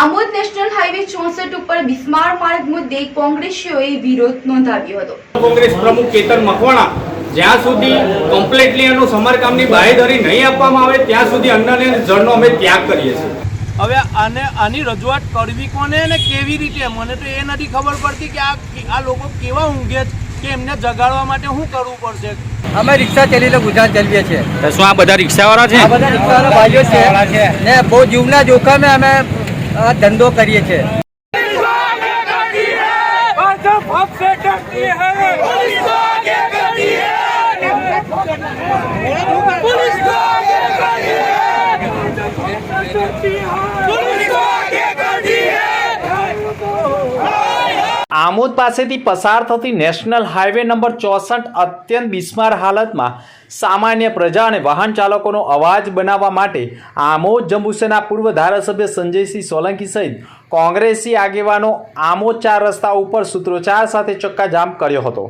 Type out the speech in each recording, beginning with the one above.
Amod national highway ચોસઠ ઉપર બિસ્માર માર્ગ મુદ્દે કોંગ્રેસીઓએ વિરોધ નોંધાવ્યો હતો. કોંગ્રેસ પ્રમુખ કેતન મકવાણા જ્યાં સુધી કમ્પ્લીટલી એનું સમારકામની બાહેધરી નહીં આપવામાં આવે ત્યાં સુધી અન્ન અને જળનો અમે ત્યાગ કરીએ છીએ. હવે આને આની રજૂઆત કરવી કોને ને કેવી રીતે? મને તો એ નથી ખબર પડતી કે આ આ લોકો કેવા ઊંઘે કે એમને જગાડવા માટે શું કરવું પડશે? અમે રિક્ષા ચલીને ગુજરાત ચલાવીએ છીએ. તો શું આ બધા રિક્ષાવાળા છે? આ બધા રિક્ષાવાળા ભાઈઓ છે. ને બહુ જીવના જોખમે અમે આ ધંધો કરીએ છીએ. આમોદ પાસેથી પસાર થતી નેશનલ હાઈવે નંબર ચોસઠ અત્યંત બિસ્માર હાલતમાં સામાન્ય પ્રજા અને વાહન ચાલકોનો અવાજ બનાવવા માટે આમોદ જંબુસેના પૂર્વ ધારાસભ્ય સંજયસિંહ સોલંકી સહિત કોંગ્રેસી આગેવાનો આમોદ ચાર રસ્તા ઉપર સૂત્રોચ્ચાર સાથે ચક્કાજામ કર્યો હતો.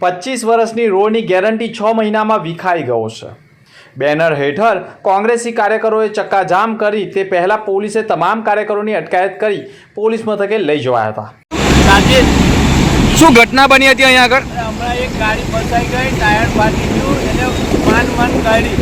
પચીસ વર્ષની રોડની ગેરંટી છ મહિનામાં વિખાઈ ગયો છે. બેનર હેઠળ કોંગ્રેસી કાર્યકરોએ ચક્કાજામ કરી તે પહેલાં પોલીસે તમામ કાર્યકરોની અટકાયત કરી પોલીસ મથકે લઈ જવાયા હતા. સાંજે શું ઘટના બની હતી અહીંયા આગળ? હમણાં એક ગાડી ફસાઈ ગઈ ટાયર ફાટી ગયું એટલે માન માન ગાડી.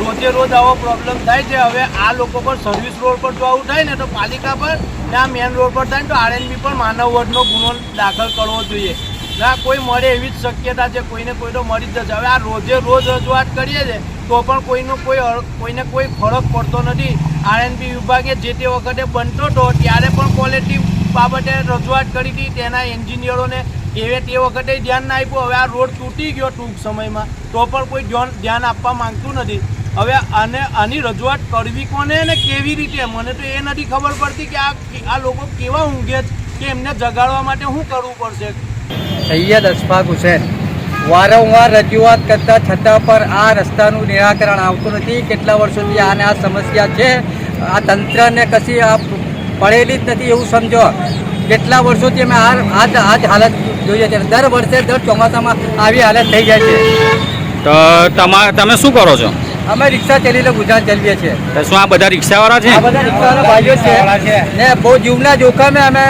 રોજે રોજ આવો પ્રોબ્લેમ થાય છે. હવે આ લોકો પર સર્વિસ રોડ પર જો આવું થાય ને તો પાલિકા પર ને આ મેન રોડ પર થાય ને તો આરએનબી પર માનવ વડનો ગુનો દાખલ કરવો જોઈએ. ના કોઈ મળે એવી જ શક્યતા છે. કોઈને કોઈ તો મળી જ જશે. હવે આ રોજે રોજ રજૂઆત કરીએ છે તો પણ કોઈનો કોઈ કોઈને કોઈ ફરક પડતો નથી. આરએનબી વિભાગે જે તે વખતે બનતો હતો ત્યારે પણ ક્વોલિટી બાબતે રજૂઆત કરી હતી. તેના એન્જિનિયરોને એવે તે વખતે ધ્યાન ના આપ્યું. હવે આ રોડ તૂટી ગયો ટૂંક સમયમાં, તો પણ કોઈ ધ્યાન આપવા માંગતું નથી. હવે આને, આની રજૂઆત કરવી કોને ને કેવી રીતે? મને તો એ નથી ખબર પડતી કે આ આ લોકો કેવા ઊંઘે કે એમને જગાડવા માટે શું કરવું પડશે. સૈયદ અશફાક હુસેન, વારંવાર રજૂઆત કરતા છતાં પણ આ રસ્તાનું નિરાકરણ આવતું નથી. કેટલા વર્ષોથી આને આ સમસ્યા છે? આ તંત્રને કશી આ પડેલી જ નથી એવું સમજો. કેટલા વર્ષોથી અમે આ આજ આજ હાલત જોઈએ છે. દર વર્ષે દર ચોમાસામાં આવી હાલત થઈ જાય છે. તો તમા તમે શું કરો છો? અમે રિક્ષા ચલીને ગુજરાત ચલીએ છીએ. તો શું આ બધા રિક્ષાવાળા છે? આ બધા રિક્ષાવાળા ભાઈઓ છે. ને બહુ જીવના જોખમે અમે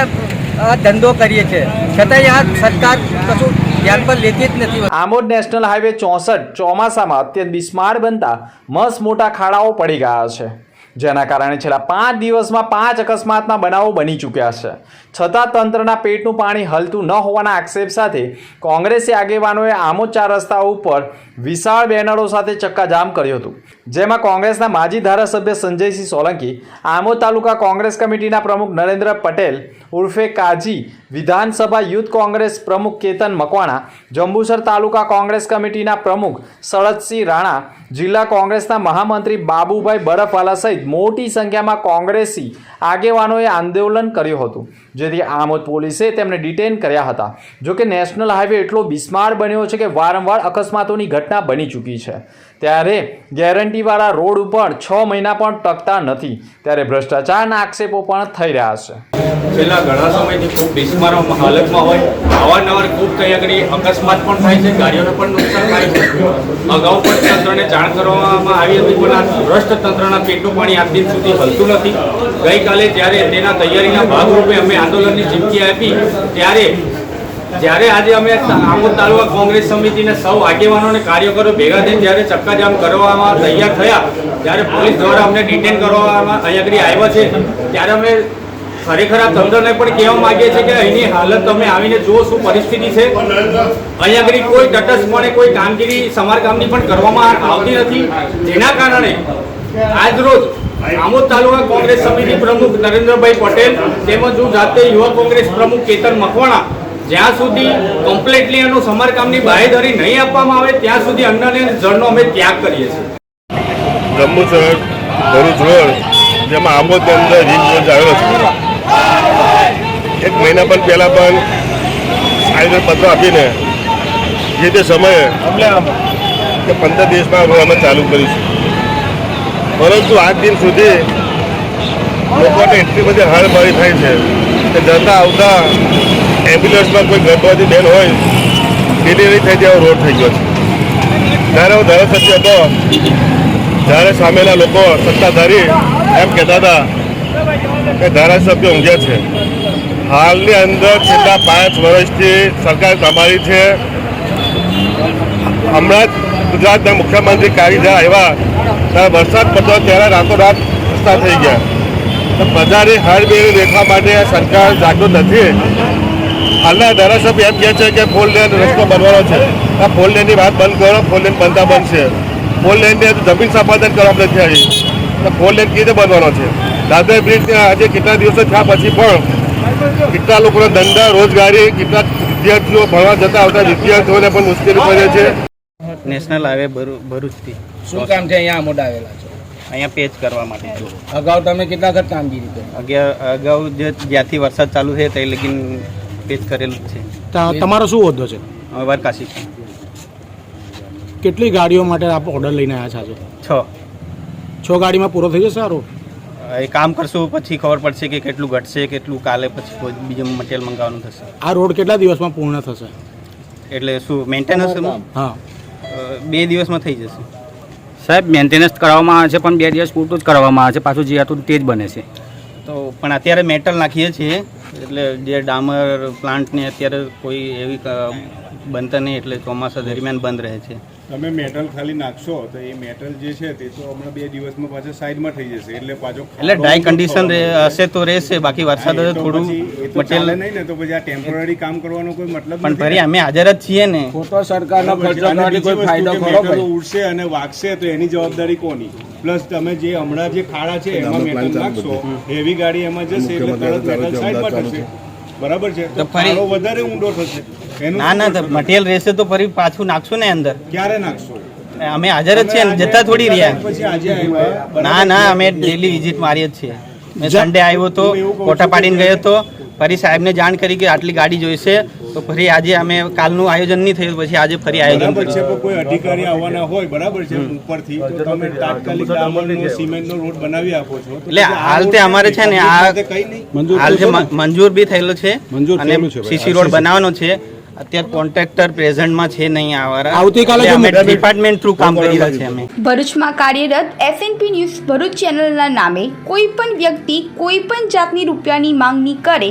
ધંધો કરીએ છીએ. છતાંય આ સરકાર કશું ધ્યાન પર લેતી જ નથી. આમોદ નેશનલ હાઈવે ચોસઠ ચોમાસામાં અત્યંત બિસ્માર બનતા મસ્ત મોટા ખાડાઓ પડી ગયા છે. જેના કારણે છેલ્લા પાંચ દિવસમાં પાંચ અકસ્માતના બનાવો બની ચૂક્યા છે. છતાં તંત્રના પેટનું પાણી હલતું ન હોવાના આક્ષેપ સાથે કોંગ્રેસી આગેવાનોએ આમો ચાર રસ્તા ઉપર વિશાળ બેનરો સાથે ચક્કાજામ કર્યું હતું. જેમાં કોંગ્રેસના માજી ધારાસભ્ય સંજયસિંહ સોલંકી આમો તાલુકા કોંગ્રેસ કમિટીના પ્રમુખ નરેન્દ્ર પટેલ, ઉર્ફે કાજી, વિધાનસભા યુથ કોંગ્રેસ પ્રમુખ કેતન મકવાણા, જંબુસર તાલુકા કોંગ્રેસ કમિટીના પ્રમુખ શરદસિંહ રાણા, જિલ્લા કોંગ્રેસના મહામંત્રી બાબુભાઈ બરફવાલા સહિત મોટી સંખ્યામાં કોંગ્રેસી આગેવાનોએ આંદોલન કર્યું હતું. જેથી આમોદ પોલીસે તેમને ડિટેન કર્યા હતા. જોકે નેશનલ હાઈવે એટલો બિસ્માર બન્યો છે કે વારંવાર અકસ્માતોની ઘટના બની ચૂકી છે. ત્યારે ગેરંટીવાળા રોડ ઉપર છ મહિના પણ ટકતા નથી. ત્યારે ભ્રષ્ટાચારના આક્ષેપો પણ થઈ રહ્યા છે. છેલ્લા ઘણા સમયથી ખૂબ બિસ્માર હાલતમાં હોય, અવારનવાર ખૂબ કઈ આગળ અકસ્માત પણ થાય છે, ગાડીઓને પણ નુકસાન થાય છે. અગાઉ પણ તંત્રને જાણ કરવામાં આવી હતી, પણ આ ભ્રષ્ટ તંત્રના પેટનું પાણી આ દિન સુધી હલતું નથી. ગઈકાલે જ્યારે તેના તૈયારીના ભાગરૂપે અમે આંદોલનની ચીમકી આપી, ત્યારે જ્યારે આજે અમે આમોદ તાલુકા કોંગ્રેસ સમિતિના સૌ આગેવાનો અને કાર્યકરો ભેગા થઈને જ્યારે ચક્કાજામ કરવામાં તૈયાર થયા, ત્યારે પોલીસ દ્વારા અમને ડિટેન કરવામાં અહીંયા આવ્યા છે. ત્યારે અમે ખરેખર આ તંત્રને પણ કહેવા માંગીએ છીએ કે અહીંની હાલત તમે આવીને જુઓ શું પરિસ્થિતિ છે. અહીંયા આગળ કોઈ તટસ્થપણે કોઈ કામગીરી સમારકામની પણ કરવામાં આવતી નથી. જેના કારણે આજ રોજ આમોદ તાલુકા કોંગ્રેસ સમિતિ પ્રમુખ નરેન્દ્રભાઈ પટેલ તેમજ હું જાતે યુવા કોંગ્રેસ પ્રમુખ કેતન મકવાણા જ્યાં સુધી કમ્પ્લેટલી એનું સમારકામની બાહેધરી નહીં આપવામાં આવે ત્યાં સુધી અન્ન અને જળનો અમે ત્યાગ કરીએ છીએ. જંબુસર ભરૂચ રોડ જેમાં આમોદની અંદર રિંગ રોડ આવેલો છે. એક મહિના પણ પહેલાં પણ આયોજન પત્ર આપીને જે તે સમયે કે પંદર દિવસમાં અમે ચાલુ કરીશું પરંતુ આજ દિન સુધી લોકોને એટલી બધી હાડમારી થાય છે કે જતા આવતા એમ્બ્યુલન્સમાં કોઈ ગર્ભવતી બેન હોય ડિલિવરી થઈ જાય રોડ થઈ ગયો છે. જ્યારે હું ધારાસભ્ય હતો, જ્યારે સામેના લોકો સત્તાધારી એમ કહેતા હતા કે ધારાસભ્ય ઊંઘ્યા છે. હાલની અંદર છેલ્લા પાંચ વર્ષથી સરકાર તમારી છે. હમણાં જ ગુજરાતના મુખ્યમંત્રી કારીજા આવ્યા ત્યારે વરસાદ પડતો ત્યારે રાતોરાત રસ્તા થઈ ગયા. તો બધાની હાડબેરી રેખવા માટે સરકાર જાગૃત નથી. હાલના ધારાસભ્ય એમ કહે છે કે ફોર લેન રસ્તો બનવાનો છે. આ ફોર લેનની વાત બંધ કરો, ફોર લેન બનતા બનશે. ફોર લેનની જમીન સંપાદન કરવા નથી આવી. તો ફોર લેન રીતે બનવાનો છે? દાદર બ્રિજને આજે કેટલા દિવસો થયા પછી પણ કેટલા લોકોના ધંધા, રોજગારી, કેટલા વિદ્યાર્થીઓ ભણવા જતા આવતા વિદ્યાર્થીઓને પણ મુશ્કેલી પડે છે. નેશનલ હાઈવે ભરૂ ભરૂચથી. શું કામ છે અહીંયા આમોદ આવેલા છો? અહીંયા પેચ કરવા માટે અગાઉ તમે કેટલા વખત કામગીરી કરી? અગિયાર અગાઉ જે જ્યાંથી વરસાદ ચાલુ છે તે લગીન પેચ કરેલું જ છે. તા- તમારો શું હોદ્દો છે? હવે વરકાશી. કેટલી ગાડીઓ માટે આપ ઓર્ડર લઈને આવ્યા છો છ. છ ગાડીમાં પૂરો થઈ જશે સારું એ કામ કરશું પછી ખબર પડશે કે કેટલું ઘટશે કેટલું કાલે પછી કોઈ બીજું મટીરિયલ મંગાવવાનું થશે. આ રોડ કેટલા દિવસમાં પૂર્ણ થશે? એટલે શું મેન્ટેનન્સ હા. બે દિવસમાં થઈ જશે. સાહેબ મેન્ટેનન્સ કરવામાં આવે છે પણ બે દિવસ પૂરતું જ કરવામાં આવે છે. પાછું જે હતું તે જ બને છે. તો પણ અત્યારે મેટલ નાખીએ છીએ એટલે જે ડામર પ્લાન્ટને અત્યારે કોઈ એવી બનતા નહીં એટલે ચોમાસા દરમિયાન બંધ રહે છે. તમે મેટલ ખાલી નાખશો તો એ મેટલ જે છે તે તો હમણાં બે દિવસમાં પાછો સાઈડમાં થઈ જશે. એટલે પાછો એટલે ડ્રાય કન્ડિશન હશે તો રહેશે બાકી વરસાદ થોડું મટીરિયલ નહીં ને તો પછી આ ટેમ્પરરી કામ કરવાનો કોઈ મતલબ પણ ફરી અમે હાજર જ છીએ ને. ખોટો સરકારનો ખર્ચો કરવાથી કોઈ ફાયદો ખરો ભાઈ? ઉડશે અને વાગશે તો એની જવાબદારી કોની? પ્લસ તમે જે હમણાં જે ખાડા છે એમાં મેટલ નાખશો હેવી ગાડી એમાં જશે એટલે તરત મેટલ સાઈડમાં થશે. બરાબર છે? તો ફરી- વધારે ઊંડો થશે. ના ના? મટીરિયલ રહેશે તો ફરી પાછું નાખશું ને અંદર. ક્યારે નાખશો? અમે હાજર જ છીએ જતા થોડી રહ્યા. ના ના અમે ડેલી વિઝિટ મારીએ જ છીએ. મેં સન્ડે આવ્યો તો કોઠા ફોટા પાડીને ગયો હતો ફરી સાહેબને જાણ કરી કે આટલી ગાડી જોઈશે. તો ફરી આજે અમે કાલનું આયોજન નહીં થયું પછી આજે ફરી આયોજન બરાબર છે કોઈ અધિકારી આવવાના હોય બરાબર છે ઉપરથી તો તમે તાત્કાલિક ડામરનો સિમેન્ટનો રોડ બનાવી આપો છો. એટલે હાલ તે અમારે છે ને આ હાલ છે? મંજૂર બી થયેલો છે મંજૂર અને છે સીસી રોડ બનાવવાનો છે. અત્યારે કોન્ટ્રાક્ટર પ્રેઝન્ટમાં છે નહીં આવારા આવતીકાલે અમે ડિપાર્ટમેન્ટ થ્રુ કામ કરી રહ્યા છીએ અમે. ભરૂચમાં કાર્યરત એસએનપી ન્યૂઝ ભરૂચ ચેનલના નામે કોઈ પણ વ્યક્તિ કોઈ પણ જાતની રૂપિયાની માંગણી કરે